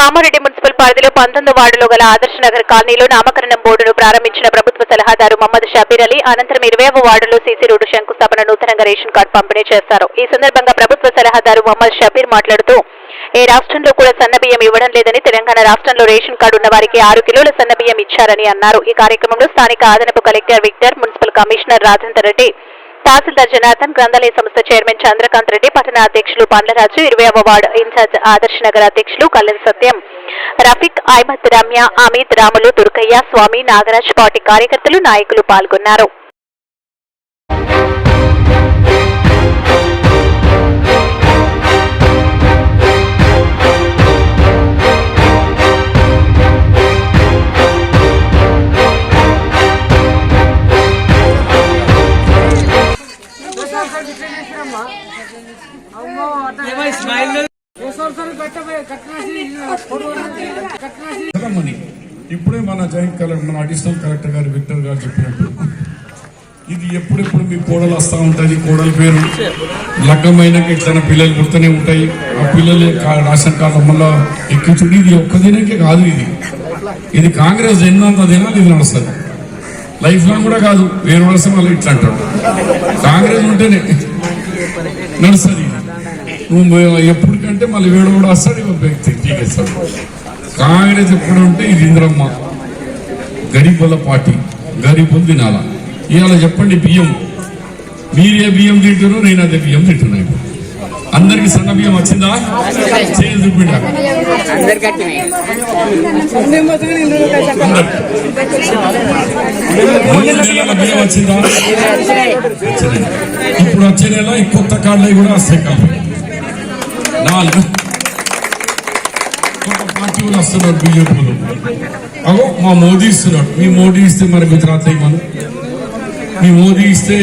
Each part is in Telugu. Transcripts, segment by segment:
కామారెడ్డి మున్సిపల్ పరిధిలో పంతొమ్మిది వార్డులో గల ఆదర్శ నగర్ కాలనీలో నామకరణం బోర్డును ప్రారంభించిన ప్రభుత్వ సలహాదారు మహమ్మద్ షబీర్ అలీ అనంతరం ఇరవైవ వార్డులో సీసీ రోడ్డు శంకుస్థాపన నూతనంగా రేషన్ కార్డు పంపిణీ చేశారు. ఈ సందర్భంగా ప్రభుత్వ సలహాదారు మహమ్మద్ షబీర్ మాట్లాడుతూ ఏ రాష్ట్రంలో కూడా సన్నబియ్యం ఇవ్వడం లేదని తెలంగాణ రాష్ట్రంలో రేషన్ కార్డు ఉన్న వారికి ఆరు కిలోల సన్నబియ్యం ఇచ్చారని అన్నారు. ఈ కార్యక్రమంలో స్థానిక అదనపు collector Victor municipal commissioner Rajender Reddy తహసీల్దార్ జనార్దన్ గ్రంథాలయ సంస్థ చైర్మన్ చంద్రకాంత్ రెడ్డి పట్టణ అధ్యక్షులు పండ్లరాజు ఇరవైవ వార్డు ఇన్ఛార్జ్ ఆదర్శ నగర్ అధ్యక్షులు కళ్యాణ్ సత్యం రఫీక్ అహ్మద్ రమ్య అమిత్ రాములు దుర్గయ్య స్వామి నాగరాజ్ పార్టీ కార్యకర్తలు నాయకులు పాల్గొన్నారు. ఇప్పుడే మన జాయింట్ కలెక్టర్ మన అడిషనల్ కలెక్టర్ గారు విక్టర్ గారు చెప్పినట్టు. ఇది ఎప్పుడెప్పుడు మీ కోడలు వస్తూ ఉంటుంది? కోడల పేరు? లగ్గమైనాక ఇట్లా పిల్లలు గుర్తూనే ఉంటాయి. ఆ పిల్లలు రాషన్ కార్డు మళ్ళా ఎక్కించుడు. ఇది ఒక్క దినకే కాదు ఇది. ఇది కాంగ్రెస్ ఎన్నంత దినాలు ఇది నడుస్తుంది. లైఫ్ లాంగ్ కూడా కాదు. వేరే వలస మళ్ళీ ఇట్లా అంటారు. కాంగ్రెస్ ఉంటేనే నడుస్తుంది. ఎప్పటికంటే మళ్ళీ వేడు కూడా వస్తాడు వ్యక్తి. టీకేస్తాడు కాంగ్రెస్ ఎప్పుడు ఉంటే ఇది ఇంద్రమ్మ. గరీబుల పార్టీ గరీబులు తినాల ఇవాళ చెప్పండి బియ్యం. మీరే బియ్యం తింటారు నేను అదే బియ్యం తింటున్నా ఇప్పుడు. అందరికి సన్న బియ్యం వచ్చిందా? చేయి చూపిండా? బియ్యం వచ్చిందా? ఇప్పుడు వచ్చే నెల ఈ కొత్త కార్డులు కూడా వస్తాయి కాబట్టి. నాలుగు. పార్టీ వస్తున్నారు బీజేపీలో. అగో మా మోదీ ఇస్తున్నాడు. మీ మోదీ ఇస్తే మరి గుజరాత్ అయ్యమను మీ మోదీ ఇస్తే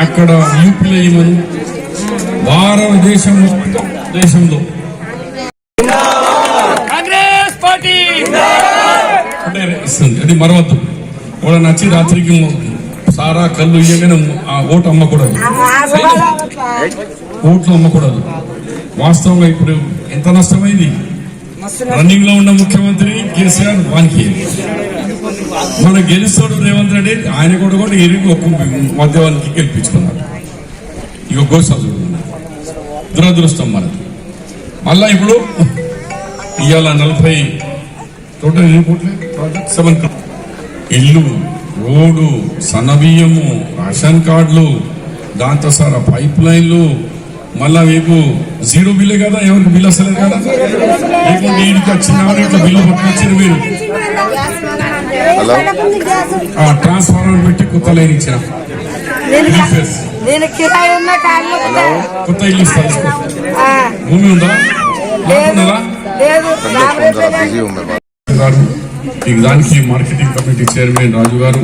అక్కడ యూపీలో అయ్యమను భారతదేశం మొత్తం దేశంలో. కాంగ్రెస్ పార్టీ! అంటే ఇస్తుంది. అది మరవద్దు. కూడా నచ్చి రాత్రికి సారా కళ్ళు ఆ ఓటు అమ్మకూడదు. ఓట్లు అమ్మకూడదు. వాస్తవంగా ఇప్పుడు ఎంత నష్టమైంది? రన్నింగ్లో ఉన్న ముఖ్యమంత్రి కేసీఆర్ వానికి. మన గెలుస్తాడు రేవంత్ రెడ్డి ఆయన కూడా కూడా ఎరిగి ఒక్క మధ్యవానికి గెలిపించుకున్నారు. ఇక గోసాలు దురదృష్టం మనది. మళ్ళా ఇప్పుడు ఇవాళ నలభై టోటల్ ఎన్ని కోట్లు ప్రాజెక్ట్ సెవెన్ ఇల్లు రోడ్డు సన్నబియ్యము రేషన్ కార్డులు దాంతో సార్ పైప్ లైన్లు మళ్ళా మీకు జీరో బిల్లే కదా? ఎవరికి బిల్ వస్తలేదు కదా? లేకుంటే ఈడికి వచ్చిన ఇట్లా బిల్లు పట్టుకొచ్చారు మీరు. ఆ ట్రాన్స్ఫార్మర్ పెట్టి కొత్త లైన్ ఇచ్చిన కొత్త ఇల్లు ఇస్తా. భూమి ఉందా? దానికి మార్కెటింగ్ కమిటీ చైర్మన్ రాజు గారు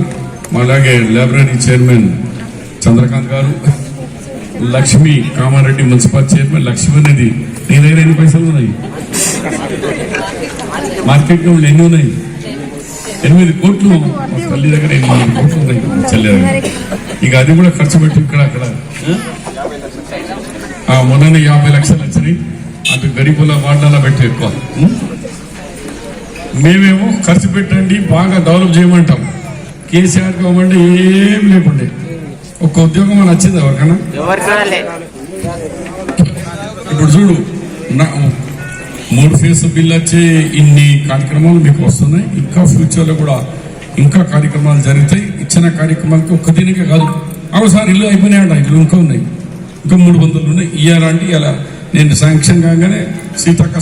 అలాగే లైబ్రరీ చైర్మన్ చంద్రకాంత్ గారు. లక్ష్మి కామారెడ్డి మున్సిపల్ చైర్మన్ లక్ష్మి అనేది నీ దగ్గర ఎన్ని పైసలు ఉన్నాయి. మార్కెట్లో ఎన్ని ఉన్నాయి? ఎనిమిది కోట్లు. తల్లి దగ్గర ఎనిమిది కోట్లు ఉన్నాయి. మా దగ్గర. ఇక అది కూడా ఖర్చు పెట్టి ఇక్కడ అక్కడ. ఆ, మొన్ననే యాభై లక్షలు వచ్చినాయి. అటు గరీబుల వార్డాల పెట్టి ఎక్కువ. మేమేమో ఖర్చు పెట్టండి బాగా డెవలప్ చేయమంటాం. కేసీఆర్ గవర్నమెంట్ ఏం లేకుండే. ఒక్క ఉద్యోగం అని వచ్చింది ఎవరికైనా? ఇప్పుడు చూడు మూడు ఫేస్ బిల్ వచ్చే ఇన్ని కార్యక్రమాలు మీకు వస్తున్నాయి. ఇంకా ఫ్యూచర్లో కూడా ఇంకా కార్యక్రమాలు జరుగుతాయి. ఇచ్చిన కార్యక్రమాలకి ఒక్క దీనికే కాదు. అవసరం ఇల్లు అయిపోయినాయంట ఇల్లు ఇంకా ఉన్నాయి. ఇంకా మూడు వందలు ఉన్నాయి. ఇయ్యాలంటే ఇలా నేను శాంక్షన్ కాగానే సీతక్క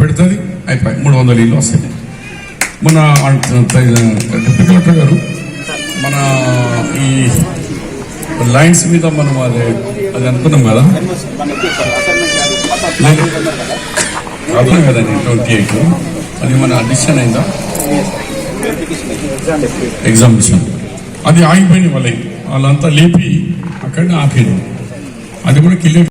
పెడుతుంది. అయిపోయి మూడు వందల ఇల్లు వస్తాయి. మన డిప్యూటీ కలెక్టర్ గారు మన ఈ లైన్స్ మీద మనం అది అది అనుకున్నాం కదా? అర్థం కదండి ట్వంటీ ఎయిట్. అది మన అడిషన్ అయిందా? ఎగ్జామినేషన్ అది ఆగిపోయింది వాళ్ళ వాళ్ళంతా లేపి అక్కడనే ఆపేది అది కూడా క్లియర్